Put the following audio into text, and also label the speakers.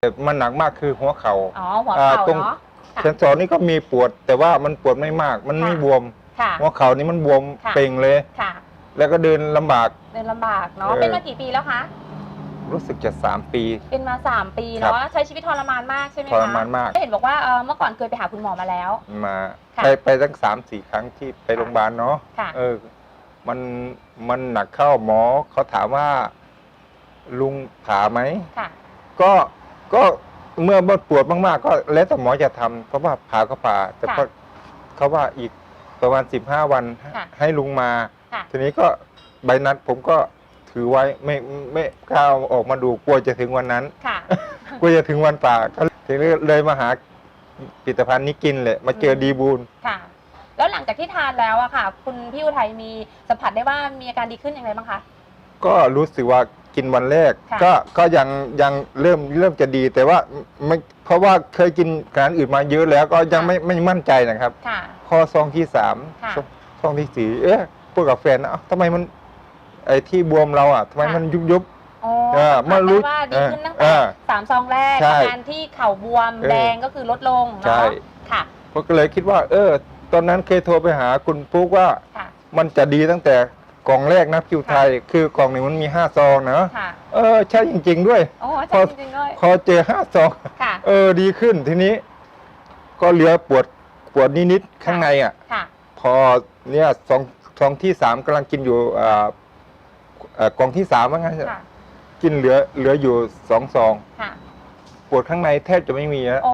Speaker 1: แต่มันหนักมากคือหัวเขา
Speaker 2: อ๋อหัว
Speaker 1: อ่า
Speaker 2: เข่า
Speaker 1: ตรง
Speaker 2: เนาะ ค่ะ
Speaker 1: เซนสอนนี่ก็มีปวด แต่ว่ามันปวดไม่มาก มันไม่
Speaker 2: ค่ะ
Speaker 1: บวม
Speaker 2: ค่ะ
Speaker 1: หัวเข่านี่มันบวม
Speaker 2: ค่ะ
Speaker 1: เป่งเลย
Speaker 2: ค่ะ
Speaker 1: แล้วก็เดินลำบาก
Speaker 2: เดินลำบากเนาะ
Speaker 1: เออ
Speaker 2: เป็นมากี่ปีแล้วคะ
Speaker 1: รู้สึกจะสามปี
Speaker 2: เป็นมา 3 ปี
Speaker 1: ครับ
Speaker 2: เนาะ ใช้ชีวิตทรมานมากใช่ไหม
Speaker 1: ท
Speaker 2: คะ
Speaker 1: รมานมาก
Speaker 2: เห็นบอกว่าเอ่อเมื่อก่อนเคยไปหาคุณหมอมาแล้ว
Speaker 1: มา
Speaker 2: ค่ะ
Speaker 1: ไปไปตั้งสามสี่ครั้งที่ไปโรงพยาบาลเนาะ
Speaker 2: ค่ะ
Speaker 1: เออ มันมันหนักเข้าหมอเขาถามว่า ลุงผ่าไหม
Speaker 2: ค่ะ
Speaker 1: ก็ ก็เมื่อมันปวดมากๆ ก็แล้วแต่หมอจะทำเพราะว่าผ่าก็ผ่าแต่
Speaker 2: ค่ะ
Speaker 1: ก็เขาว่าอีกประมาณสิบห้าวัน
Speaker 2: ค่ะ
Speaker 1: ให้ลุงมา
Speaker 2: ค่ะ
Speaker 1: ทีนี้ก็ใบนัดผมก็ถือไว้ไม่ไม่กล้าเอาออกมาดูกลัวจะถึงวันนั้น
Speaker 2: ค่ะ
Speaker 1: กลัวจะถึงวันป่าก็ทีนี้เลยมาหาผลิตภัณฑ์นี้กินเลยมาเจอ
Speaker 2: อืม
Speaker 1: ดีบูล
Speaker 2: ค่ะ แล้วหลังจากที่ทานแล้วอะค่ะ คุณพี่อุทัยมีสัมผัสได้ว่ามีอาการดีขึ้นอย่างไรบ้างคะ
Speaker 1: ก็รู้สึกว่า กินวันแรก
Speaker 2: ค่ะ
Speaker 1: ก็ก็ยังยังเริ่มเริ่มจะดีแต่ว่าไม่เพราะว่าเคยกินอาหารอื่นมาเยอะแล้วก็ยังไม่ไม่มั่นใจนะครับ
Speaker 2: ค่ะ
Speaker 1: พอซองที่สาม
Speaker 2: ค่ะ
Speaker 1: ซองซองที่สี่เอ๊ะพูดกับแฟนนะเอ้าทำไมมัน ไอ้ที่บวมเราอะทำไม
Speaker 2: ค่ะ
Speaker 1: มันยุบยุบ
Speaker 2: อ๋อ
Speaker 1: เออ
Speaker 2: สัมผัส
Speaker 1: เมื่อรู้
Speaker 2: ได้ว่าดีขึ้นตั้ง
Speaker 1: เอ
Speaker 2: แต่
Speaker 1: อ
Speaker 2: สามซองแรก
Speaker 1: ใช่
Speaker 2: อาการที่เข่าบวม
Speaker 1: เออ
Speaker 2: แดงก็คือลดลง
Speaker 1: ใช่
Speaker 2: เนาะค่ะ
Speaker 1: ผมก็เลยคิดว่า เออ ตอนนั้นเคยโทรไปหาคุณปุ๊กว่า
Speaker 2: ค่ะ
Speaker 1: มันจะดีตั้งแต่ กล่องแรกนะคิวไทย คือกล่องหนึ่งมันมีห้าซองนะ
Speaker 2: ค่ะ
Speaker 1: เออใช่จริง ๆ ด้วย
Speaker 2: โอ้
Speaker 1: พ
Speaker 2: ใช่
Speaker 1: อ
Speaker 2: จริงๆด้วย
Speaker 1: พอเจอห้าซอง
Speaker 2: ค่ะ
Speaker 1: เออดีขึ้นทีนี้ ก็เหลือปวดปวดนิดๆข้างในอะ
Speaker 2: ค่ะ
Speaker 1: พอเนี่ยซองซองที่สามกำลังกินอยู่อ่าเอ่อกล่องที่สามว่างั้น
Speaker 2: ค่ะ
Speaker 1: กินเหลือเหลืออยู่สองซอง
Speaker 2: ค่ะ
Speaker 1: ปวดข้างในแทบจะไม่มีแล้ว